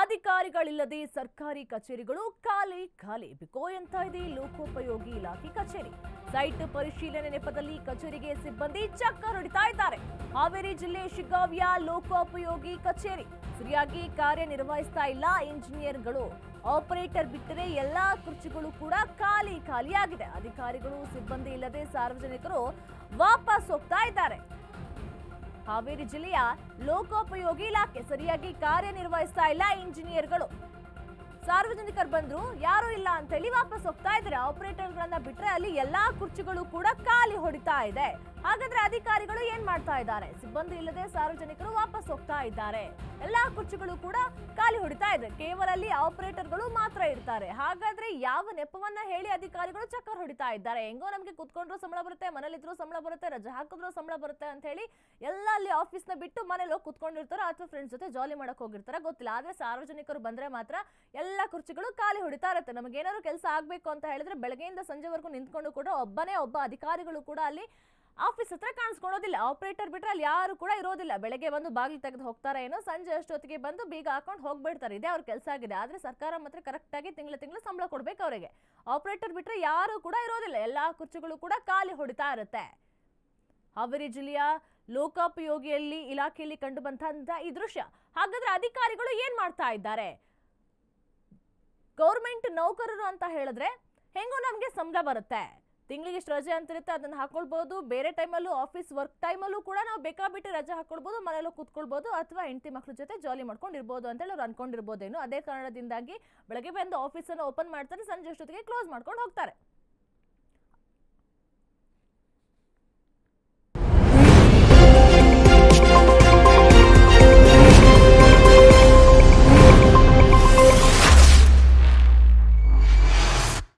ಅಧಿಕಾರಿಗಳಿಲ್ಲದೆ ಸರ್ಕಾರಿ ಕಚೇರಿಗಳು ಖಾಲಿ ಖಾಲಿ. ಬಿಕೋ ಎಂತ ಇದೆ? ಲೋಕೋಪಯೋಗಿ ಇಲಾಖೆ ಕಚೇರಿ. ಸೈಟ್ ಪರಿಶೀಲನೆ ನೆಪದಲ್ಲಿ ಕಚೇರಿಗೆ ಸಿಬ್ಬಂದಿ ಚಕ್ಕರ್ ಹೊಡಿತಾ ಇದ್ದಾರೆ. ಹಾವೇರಿ ಜಿಲ್ಲೆ ಶಿಗ್ಗಾವಿಯ ಲೋಕೋಪಯೋಗಿ ಕಚೇರಿ. ಸರಿಯಾಗಿ ಕಾರ್ಯನಿರ್ವಹಿಸ್ತಾ ಇಲ್ಲ ಇಂಜಿನಿಯರ್ಗಳು. ಆಪರೇಟರ್ ಬಿಟ್ಟರೆ ಎಲ್ಲಾ ಕುರ್ಚಿಗಳು ಕೂಡ ಖಾಲಿ, ಖಾಲಿಯಾಗಿದೆ. ಅಧಿಕಾರಿಗಳು, ಸಿಬ್ಬಂದಿ ಇಲ್ಲದೆ ಸಾರ್ವಜನಿಕರು ವಾಪಸ್ ಹೋಗ್ತಾ ಇದ್ದಾರೆ. ಹಾವೇರಿ ಜಿಲ್ಲೆಯ ಲೋಕೋಪಯೋಗಿ ಇಲಾಖೆ ಸರಿಯಾಗಿ ಕಾರ್ಯನಿರ್ವಹಿಸ್ತಾ ಇಲ್ಲ ಇಂಜಿನಿಯರ್ಗಳು. ಸಾರ್ವಜನಿಕರು ಬಂದ್ರು, ಯಾರು ಇಲ್ಲ ಅಂತ ಹೇಳಿ ವಾಪಸ್ ಹೋಗ್ತಾ ಇದ್ದಾರೆ. ಆಪರೇಟರ್ಗಳನ್ನ ಬಿಟ್ರೆ ಅಲ್ಲಿ ಎಲ್ಲಾ ಕುರ್ಚಿಗಳು ಕೂಡ ಖಾಲಿ ಹೊಡಿತಾ ಇದೆ. ಹಾಗಾದ್ರೆ ಅಧಿಕಾರಿಗಳು ಏನ್ ಮಾಡ್ತಾ ಇದ್ದಾರೆ? ಸಿಬ್ಬಂದಿ ಇಲ್ಲದೆ ಸಾರ್ವಜನಿಕರು ವಾಪಸ್ ಹೋಗ್ತಾ ಇದ್ದಾರೆ. ಎಲ್ಲಾ ಕುರ್ಚಿಗಳು ಕೂಡ ಖಾಲಿ ಹೊಡಿತಾ ಇದೆ. ಕೇವಲ ಅಲ್ಲಿ ಆಪರೇಟರ್ಗಳು ಮಾತ್ರ ಇರ್ತಾರೆ. ಹಾಗಾದ್ರೆ ಯಾವ ನೆಪವನ್ನ ಹೇಳಿ ಅಧಿಕಾರಿಗಳು ಚಕ್ಕರ್ ಹೊಡಿತಾ ಇದ್ದಾರೆ? ಹೆಂಗೋ ನಮ್ಗೆ ಕುತ್ಕೊಂಡ್ರು ಸಂಬಳ ಬರುತ್ತೆ, ಮನೇಲಿದ್ರು ಸಂಬಳ ಬರುತ್ತೆ, ರಜೆ ಹಾಕಿದ್ರು ಸಂಬಳ ಬರುತ್ತೆ ಅಂತ ಹೇಳಿ ಎಲ್ಲ ಅಲ್ಲಿ ಆಫೀಸ್ನ ಬಿಟ್ಟು ಮನೇಲಿ ಹೋಗಿ ಕುತ್ಕೊಂಡಿರ್ತಾರೋ ಅಥವಾ ಫ್ರೆಂಡ್ಸ್ ಜೊತೆ ಜಾಲಿ ಮಾಡಕ್ ಹೋಗಿರ್ತಾರ ಗೊತ್ತಿಲ್ಲ. ಆದ್ರೆ ಸಾರ್ವಜನಿಕರು ಬಂದ್ರೆ ಮಾತ್ರ ಎಲ್ಲ ಕುರ್ಚಿಗಳು ಖಾಲಿ ಹೊಡಿತಾ ಇರುತ್ತೆ. ಏನಾದ್ರು ಕೆಲಸ ಆಗ್ಬೇಕು ಅಂತ ಹೇಳಿದ್ರೆ ಬೆಳಗ್ಗೆಯಿಂದ ಸಂಜೆವರೆಗೂ ನಿಂತ್ಕೊಂಡು ಕೂಡ ಒಬ್ಬನೇ ಒಬ್ಬ ಅಧಿಕಾರಿಗಳು ಕೂಡ ಅಲ್ಲಿ ಆಫೀಸ್ ಹತ್ರ ಕಾಣಿಸ್ಕೊಳ್ಳೋದಿಲ್ಲ ಆಪರೇಟರ್ ಬಿಟ್ರೆ ಅಲ್ಲಿ ಯಾರು ಕೂಡ ಇರೋದಿಲ್ಲ. ಬೆಳಗ್ಗೆ ಬಂದು ಬಾಗಿಲು ತೆಗೆದು ಹೋಗ್ತಾರೆ ಏನೋ, ಸಂಜೆ ಅಷ್ಟೊತ್ತಿಗೆ ಬಂದು ಬೀಗ ಹಾಕೊಂಡು ಹೋಗ್ಬಿಡ್ತಾರೆ. ಇದೇ ಅವ್ರ ಕೆಲಸ ಆಗಿದೆ. ಆದ್ರೆ ಸರ್ಕಾರ ಮಾತ್ರ ಕರೆಕ್ಟಾಗಿ ತಿಂಗಳ ತಿಂಗಳು ಸಂಬಳ ಕೊಡ್ಬೇಕು ಅವರಿಗೆ. ಆಪರೇಟರ್ ಬಿಟ್ರೆ ಯಾರು ಕೂಡ ಇರೋದಿಲ್ಲ. ಎಲ್ಲಾ ಕುರ್ಚಿಗಳು ಕೂಡ ಖಾಲಿ ಹೊಡಿತಾ ಇರುತ್ತೆ. ಹಾವೇರಿ ಜಿಲ್ಲೆಯ ಲೋಕೋಪಯೋಗಿಯಲ್ಲಿ ಇಲಾಖೆಯಲ್ಲಿ ಕಂಡು ಬಂದಂತ ಈ ದೃಶ್ಯ. ಹಾಗಾದ್ರೆ ಅಧಿಕಾರಿಗಳು ಏನ್ ಮಾಡ್ತಾ ಇದ್ದಾರೆ? ಗೌರ್ಮೆಂಟ್ ನೌಕರರು ಅಂತ ಹೇಳಿದ್ರೆ ಹೆಂಗೋ ನಮಗೆ ಸಂಬಳ ಬರುತ್ತೆ. ತಿಂಗಳಿಗೆ ಇಷ್ಟು ರಜೆ ಅಂತ ಇರುತ್ತೆ, ಅದನ್ನ ಹಾಕೊಳ್ಬಹುದು ಬೇರೆ ಟೈಮಲ್ಲೂ ಆಫೀಸ್ ವರ್ಕ್ ಟೈಮಲ್ಲೂ ಕೂಡ ನಾವು ಬೇಕಾಬಿಟ್ಟು ರಜೆ ಹಾಕೊಳ್ಬಹುದು ಮನೆಯಲ್ಲೂ ಕೂತ್ಕೊಳ್ಬೋದು, ಅಥವಾ ಹೆಂಡತಿ ಮಕ್ಕಳ ಜೊತೆ ಜಾಲಿ ಮಾಡ್ಕೊಂಡಿರ್ಬೋದು ಅಂತೇಳಿ ಅವ್ರು ಅನ್ಕೊಂಡಿರ್ಬೋದೇನೋ. ಅದೇ ಕಾರಣದಿಂದಾಗಿ ಬೆಳಗ್ಗೆ ಬಂದು ಆಫೀಸನ್ನು ಓಪನ್ ಮಾಡ್ತಾರೆ, ಸಂಜೆ ಅಷ್ಟೊತ್ತಿಗೆ ಕ್ಲೋಸ್ ಮಾಡ್ಕೊಂಡು ಹೋಗ್ತಾರೆ.